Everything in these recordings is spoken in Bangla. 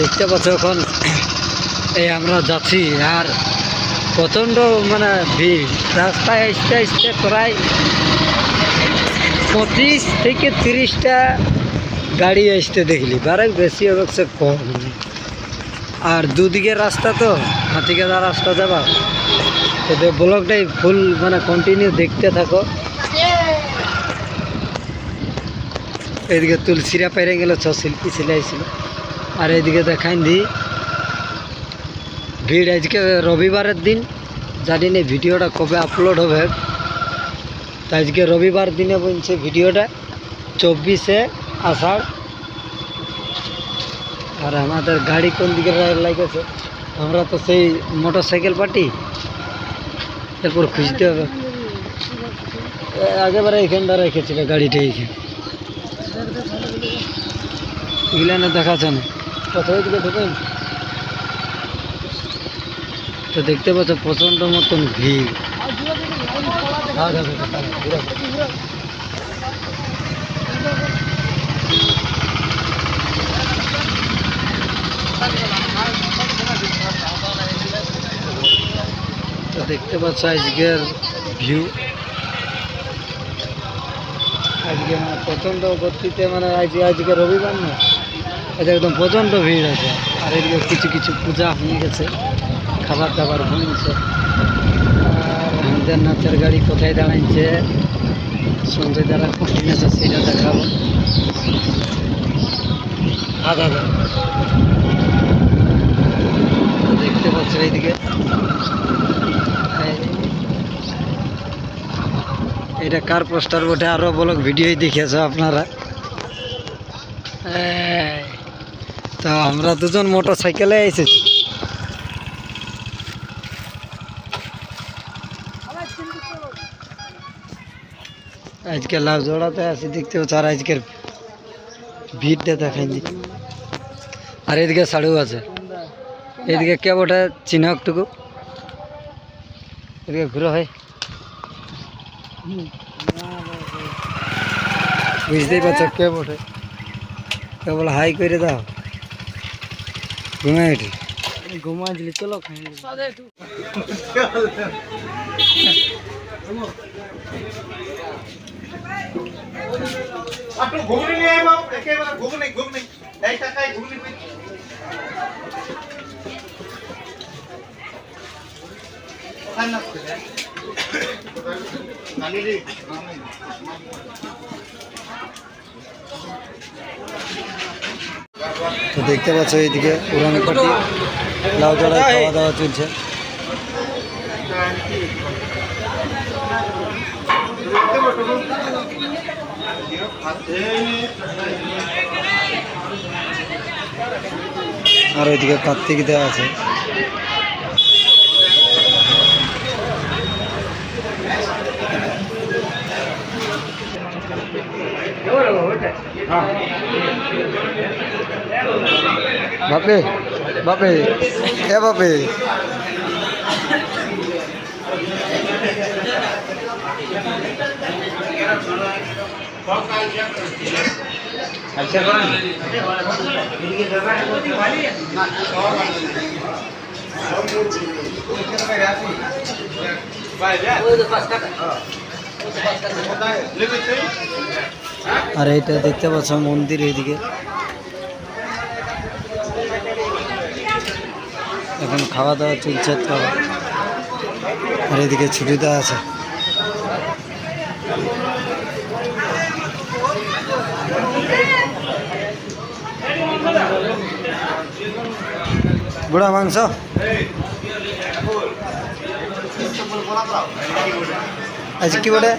দেখতে পাচ্ছ এখন, এই আমরা যাচ্ছি, আর প্রচণ্ড মানে ভিড়। রাস্তায় আসতে আসতে প্রায় পঁচিশ থেকে তিরিশটা গাড়ি আসতে দেখলি বারে বেশি সে কম। আর দুদিকে রাস্তা তো হাতিগাদা রাস্তা যাবা। তো ব্লগটাই ফুল মানে কন্টিনিউ দেখতে থাকো। এদিকে তুলসিরা পেরে গেল, ছ শিল্পী সিলাইছিল। আর এদিকে দেখাই দি। ভিড় আজকে রবিবারের দিন। জানি না ভিডিওটা কবে আপলোড হবে। তো আজকে রবিবার দিনে বলছে ভিডিওটা। চব্বিশে আষাঢ়। আর আমাদের গাড়ি কোন দিকে লাগেছে? আমরা তো সেই মোটর সাইকেল পার্টি। এরপর খুঁজতে হবে। আগেবারে এইখানটা রেখেছিল গাড়িটা এইখানে এগুলো না দেখাচ্ছে না। তো দেখতে পাচ্ছ প্রচণ্ড মতন ভিড়। তো দেখতে পাচ্ছ আজকের ভিউ। আজকে মানে প্রচণ্ড গতিতে মানে আজকে রবিবার না। আজকে একদম প্রচণ্ড ভিড় আছে। আর এদিকে কিছু কিছু পূজা হয়ে গেছে, খাবার দাবার হয়েছে আর আমাদের নাচের গাড়ি কোথায় দাঁড়াইছে? সঞ্জয় দ্বারা কন্টিনিউস সেটা দেখাবো। দেখতে পাচ্ছ এইদিকে। এটা কার পোস্টার? বটে আরও ব্লগ ভিডিওই দেখেছ আপনারা। আমরা দুজন মোটর সাইকেলে এসেছি আজকে লাভ জোড়াতে আছি, দেখতে পাচ্ছ আর আজকের ভিড়টা দেখাইনি। আর এদিকে শাড়ু আছে। এদিকে কে বটে চিহ্ন একটুকু? এদিকে ঘুরে হয় বুঝতেই পারছ কে বটে? কেবল হাই করে দাও। ঘুমে এটি ঘুমা দিলি চলো একটু ঘুগনি নিয়ে আয় একেবারে ঘুগনি ঘুগনি। এই টাকায় ঘুগনি পেয়ে তো দেখতে পাচ্ছ এইদিকে উড়ানের পাটি লাউ জড়ায় খাওয়া দাওয়া চলছে। আর ওইদিকে কার্তিক দেওয়া আছে। বাপে বাপে এ বাপে আর এইটা দেখতে পাচ্ছ মন্দির এইদিকে এখন খাওয়া দাওয়া চলছে তো। আর এদিকে ছুটিটা আছে। বুড়া মাংস? আজ কি বটে?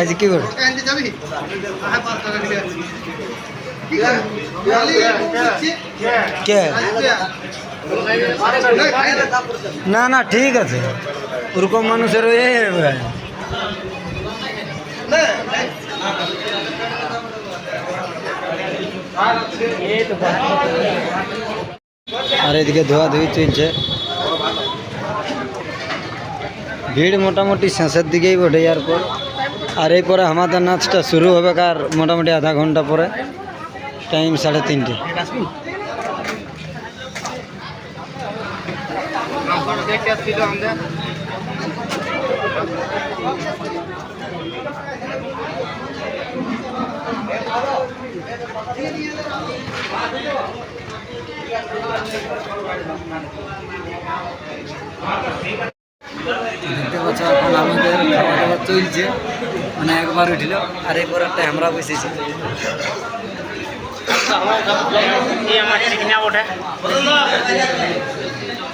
আজ কি বটে? কে? না না, ঠিক আছে। ওরকম মানুষের আর এদিকে ধোয়া ধুই চলছে। ভিড় মোটামুটি শেষের দিকেই বটে এরপর আর এরপরে আমাদের নাচটা শুরু হবে কার মোটামুটি আধা ঘণ্টা পরে। টাইম সাড়ে তিনটে। দেখতে পাচ্ছ এখন আমাদের খাওয়া দাওয়া চলছে মানে একবার উঠিল আর এরপর একটা আমরা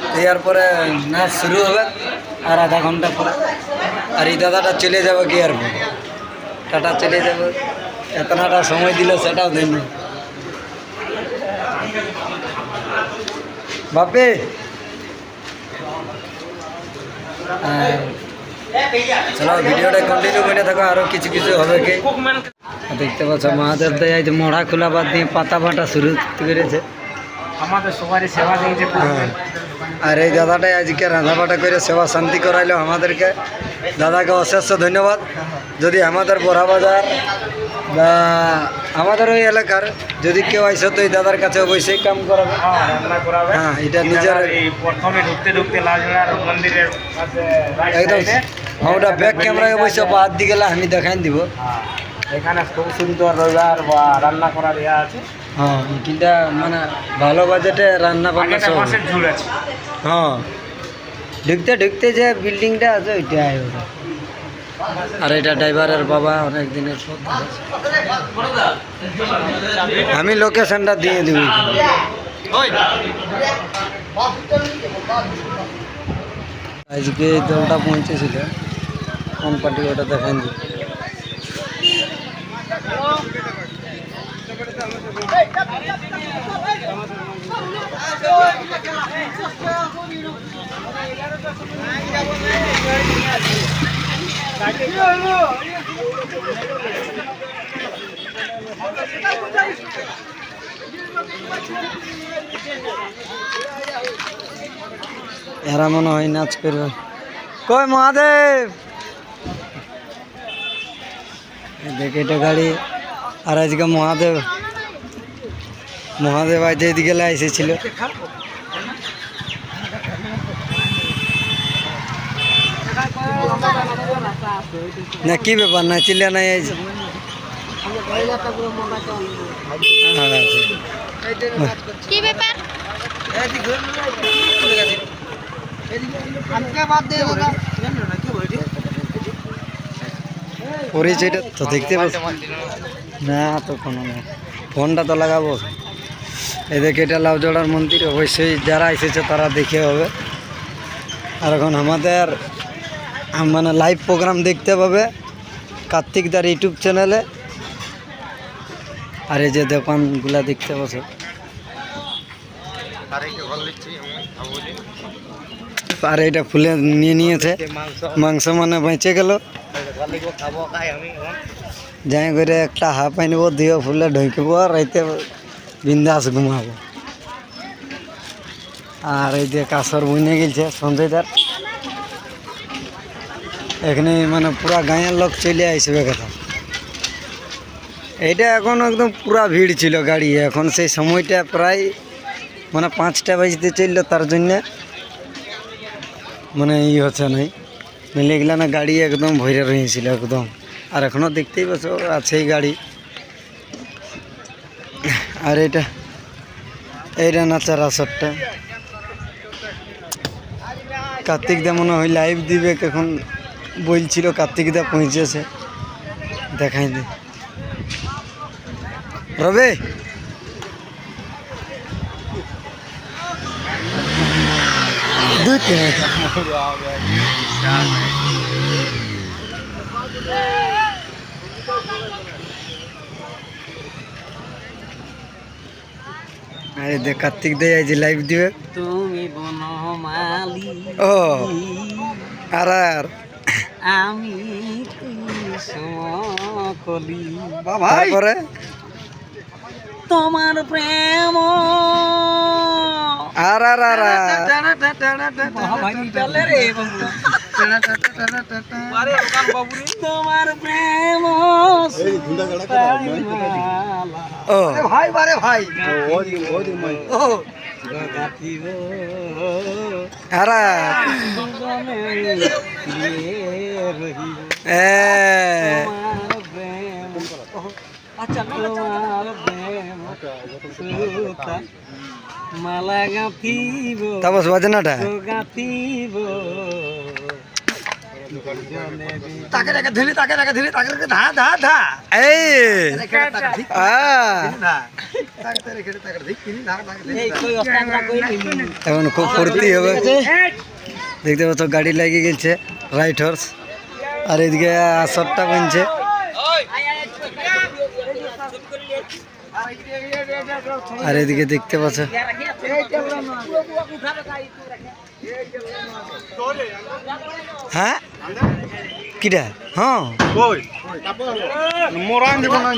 বসেছি এরপরে নাচ শুরু হবে আর আধা ঘণ্টা পরে। আর এই দাদাটা চলে যাবে কি আর টাটা চলে যাবে। এতটা সময় দিল সেটাও দেয়নি বাপে! চলো ভিডিওটা কন্টিনিউ করে থাকো আরও কিছু কিছু হবে কি? দেখতে পাচ্ছ মহাদেব দয়া যে মড়া খোলা বাদ দিয়ে পাতা বাটা শুরু করেছে। আমাদের সবারই সেবা দিয়েছে। হ্যাঁ। আর এই দাদাটাই আজকে রান্না বাটা করে সেবা শান্তি করাইলো আমাদেরকে। দাদাকে অশেষ ধন্যবাদ। যদি আমাদের বড়া বাজার বা আমাদের ওই এলাকার যদি কেউ আইসো তো এই দাদার কাছে অবশ্যই কাম করাবে। হ্যাঁ, এটা নিজের এই প্রথমে ঢুকতে ঢুকতে মন্দিরের একদম। হ্যাঁ ওটা ব্যাক ক্যামেরায় অবশ্য বাদ দিয়ে গেলে আমি দেখাই দিব। হ্যাঁ, এখানে খুব সুন্দর রবিবার বা রান্না করার ইয়ে আছে। হ্যাঁ। কিন্তু মানে ভালো বাজেটে রান্না বান্না সব। মাসের ঝুল আছে। হ্যাঁ। ঢুকতে ঢুকতে যে বিল্ডিংটা আছে ওইটাই ওটা আর এটা ড্রাইভারের বাবা অনেক দিনের আমি লোকেশনটা দিয়ে দিব। আজকে দলটা পৌঁছেছিল। কোন পার্টি ওটা দেখেন এরা মনে হয় নাচ করবে। কই মহাদেব? দেখে এটা গাড়ি। আর আজকে মহাদেব। মহাদেব আজ এদিকে এসেছিল। না কি ব্যাপার না চিল্লা নাই কি ব্যাপার? পরিচয়টা তো দেখতে পাচ্ছি। না তো কোনো না। ফোনটা তো লাগাবো। এদিকে এটা লাউজড়ার মন্দির, অবশ্যই যারা এসেছে তারা দেখে হবে। আর এখন আমাদের মানে লাইভ প্রোগ্রাম দেখতে পাবে কার্তিক দার ইউটিউব চ্যানেলে আর এই যে দোকানগুলা দেখতে পাচ্ছ। আর এটা ফুলে নিয়ে নিয়েছে। মাংস মানে বেঁচে গেল। যাই করে একটা হাফ আনব দিয়ে ফুলে ঢুকবো, আর রাইতে বিন্দাস ঘুমাবো। আর এই যে কাসর বুনে গেছে সঞ্জয়দার এখানে মানে পুরা গাঁয়ের লোক চলে আসবে কথা এইটা এখন একদম পুরা ভিড় ছিল গাড়ি। এখন সেই সময়টা প্রায় মানে পাঁচটা বাজতে চলল তার জন্যে। মানে ই হচ্ছে নাই। মিলে গেলে না গাড়ি একদম ভরে রয়েছিল একদম। আর এখনও দেখতেই পাচ্ছ আছেই গাড়ি। আর এটা, এইটা নাচার আসরটা। কার্তিক দা মনে হয় লাইভ দিবে, এখন বলছিল কার্তিক দা পৌঁছেছে। দেখাই দে। রবে! দুটো আরে দেখ কার্তিক দে আজ লাইভ দিবে। তুমি বনমালি ও আর আর। আমি কলি তারপরে? তোমার প্রেম। আর আর আর আর। তোমার প্রেম ভাই বারে ভাই এ মালা গাঁথিব তাপস বাজনাটা গাঁথিব তাকে তাকে ধরে তাকে তাকে ধরে তাকে তাকে ধা ধা ধা। এই। এখন খুব ফুর্তি হবে। দেখতে পাচ্ছ গাড়ি লাগিয়ে গেছে রাইট হর্স আর এদিকে আসরটা বনছে। আর এদিকে দেখতে পাচ্ছ হ্যাঁ? কিটা? হ্যাঁ। মোরান দিব না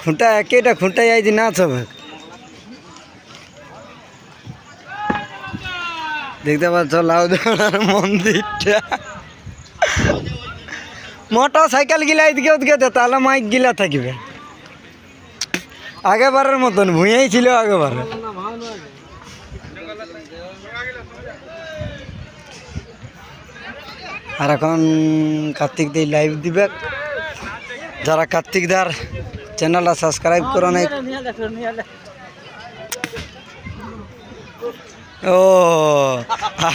খুঁটা একেটা খুঁটাই আইজি নাচ হবে দেখতে পাচ্ছ লাউ লাউদার মন্দিরটা। মোটর সাইকেল গিলা এদিকে ওদিকে দে, তাহলে মাইক গিলা থাকবে। আগেবারের মতন ভুঁইয়াই ছিল আগেবারে। আর এখন কার্তিক দিয়ে লাইভ দিবে। যারা কার্তিক দার চ্যানেলটা সাবস্ক্রাইব করো নাই ও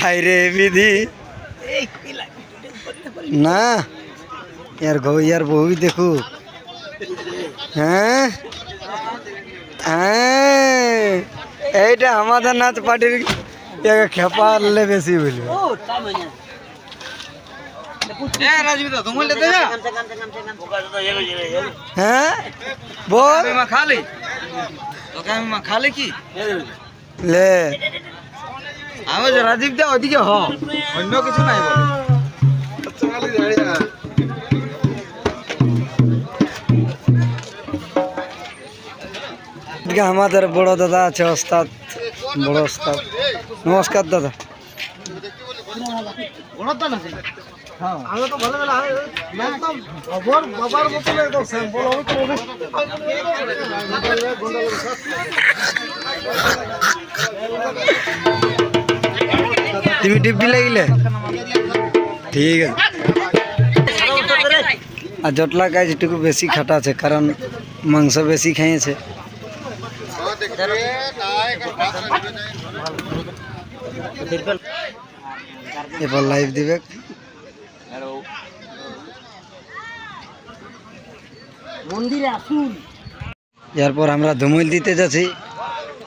হাই রে বিধি। না ইয়ার গো ইয়ার বউই দেখু। হ্যাঁ? হ্যাঁ এইটা আমাদের নাচ পার্টির খেপা আনলে বেশি বলবে। হ্যাঁ? বল। খালি কি? লে আমি যে রাজীব দা ওদিকে হ অন্য কিছু নাই বলে এদিকে আমাদের বড় দাদা আছে ওস্তাদ বড় ওস্তাদ। নমস্কার দাদা। তুমি ডিপটি লাগিলে? ঠিক আছে। আর জটলা গাছ একটু বেশি খাটা আছে কারণ মাংস বেশি খাইয়েছে। এবার লাইভ দিবে। মন্দিরে আসুন। এরপর আমরা ধুমইল দিতে যাচ্ছি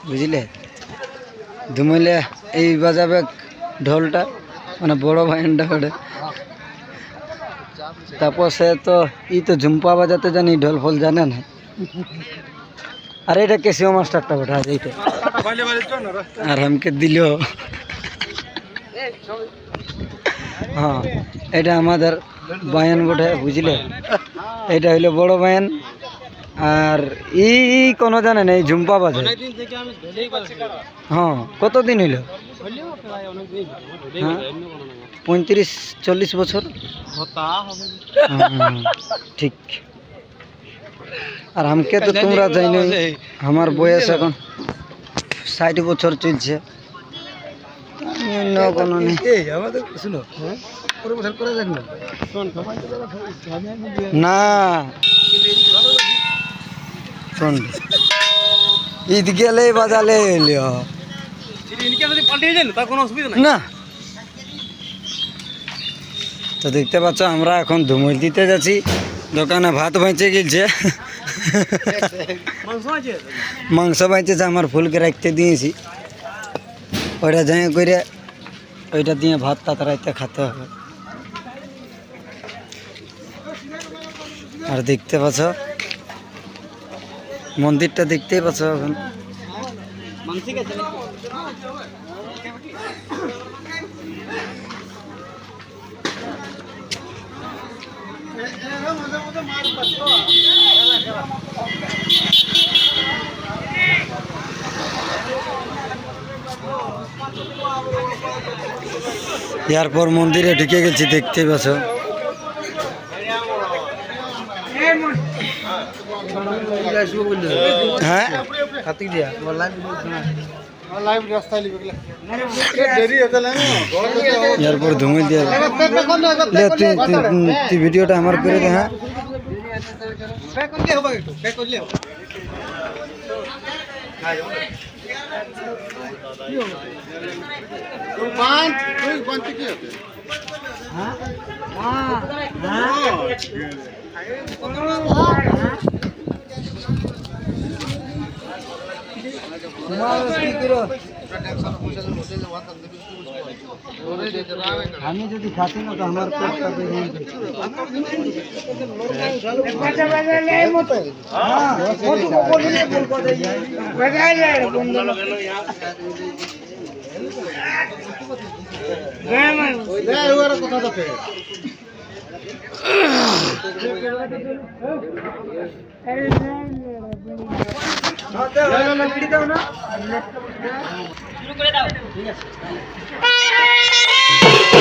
বুঝলে? ধুমইলে এই বাজাবে ঢোলটা মানে বড় ভাইনটা ওটা তারপর সে তো, ই তো ঝুম্পা বাজাতে জানি ঢোল ফোল জানে না। আর এটা কেসিও মাস্টারটা আছে এইটা। আর আমাকে দিল। হ্যাঁ এটা আমাদের বায়ান বটে, বুঝলে? এটা হইল বড় বায়ান। আর ই কোনো জানে না এই ঝুম্পা বাজে। হ্যাঁ কতদিন হইল? হ্যাঁ। পঁয়ত্রিশ চল্লিশ বছর? ঠিক। আর আমাকে তো তোমরা জানো আমার বয়স এখন ষাট বছর চলছে। অন্য কোনো নেই। শুনো পরিবেশন করে দেখ না? না ঈদ গেলে বাজালে এলিও না। তো দেখতে পাচ্ছ, আমরা এখন ধুমুল দিতে যাচ্ছি। দোকানে ভাত বেঁচে গেছে। মাংস বেঁচেছে আমার ফুলকে রাখতে দিয়েছি। ওইটা যাই করে, ওইটা দিয়ে ভাত রাইতে খেতে হবে। আর দেখতে পাচ্ছ মন্দিরটা দেখতেই পাচ্ছ এখন। এরপর মন্দিরে ঢুকে গেছি দেখতে পাচ্ছ। হ্যাঁ কার্তিক দিয়া লাইভ রাস্তায় লিখে গেলে দেরি হতে লাগে এরপর ধুমে দিয়ে লে তুই তুই- তুই ভিডিওটা আমার করে দে হ্যাঁ ব্যাক করলে হবে একটু ব্যাক করলে হবে পাঁচ দুই পাঁচ কি হবে আমি যদি খাতি না তো আমার বেরিয়ে গেছে। কথা তো Thank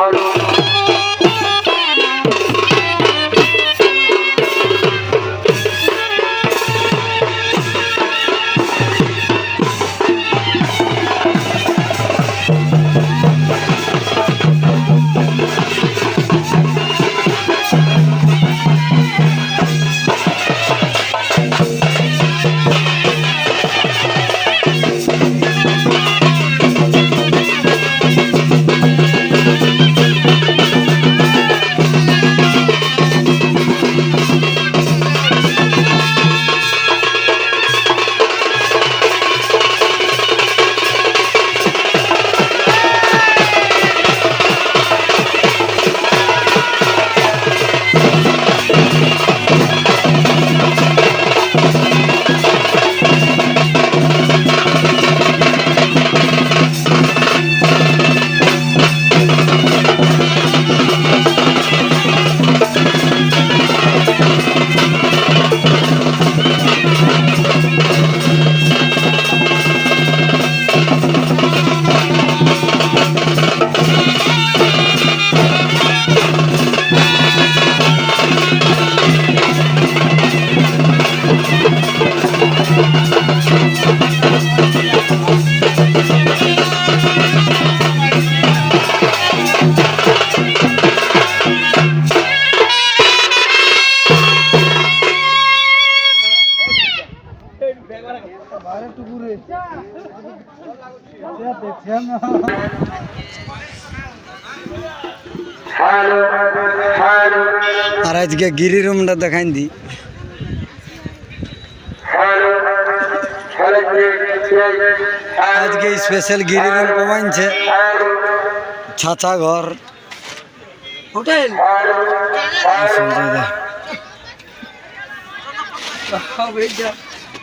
ভালো আর আজকে গিরি রুমটা দেখাই দি। আজকে স্পেশাল গিরি রুম কমাইছে। ছাছা ঘর। হোটেল?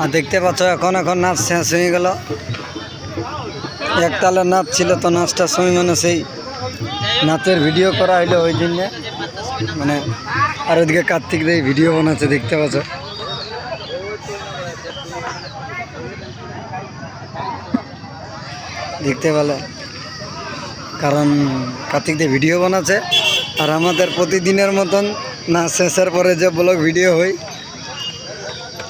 আর দেখতে পাচ্ছ, এখন এখন নাচ শেষ হয়ে গেল। একতালের নাচ ছিল তো নাচটা সময় মানে সেই নাচের ভিডিও করা হইল ওই দিনে মানে আর ওইদিকে কার্তিক দেই ভিডিও বানাচ্ছে, দেখতে পাচ্ছ। দেখতে পেলে। কারণ কার্তিক দিয়ে ভিডিও বানাচ্ছে, আর আমাদের প্রতিদিনের মতন না শেষের পরে যে ব্লগ ভিডিও হয়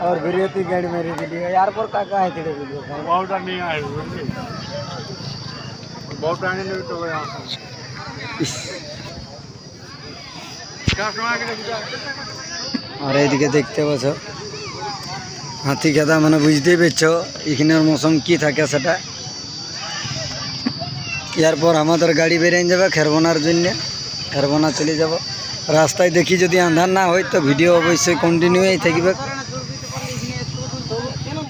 আর কি একবার তো গাড়ি মেরেছিলিস তখন গাড়িটা ঘুরাই আনলি আর ঘুরিয়ে তুই গাড়ি মেরে দিলি এরপর কাকা হাতে দিলি ইস। আর এইদিকে দেখতে পাচ্ছ হাতি খেদা মানে বুঝতেই পারছ এখানের মৌসুম কি থাকে সেটা এরপর আমাদের গাড়ি বেরিয়ে যাবে খেরবনার জন্য খেরবনা চলে যাব রাস্তায় দেখি যদি আন্ধার না হয় তো ভিডিও অবশ্যই কন্টিনিউই থাকবে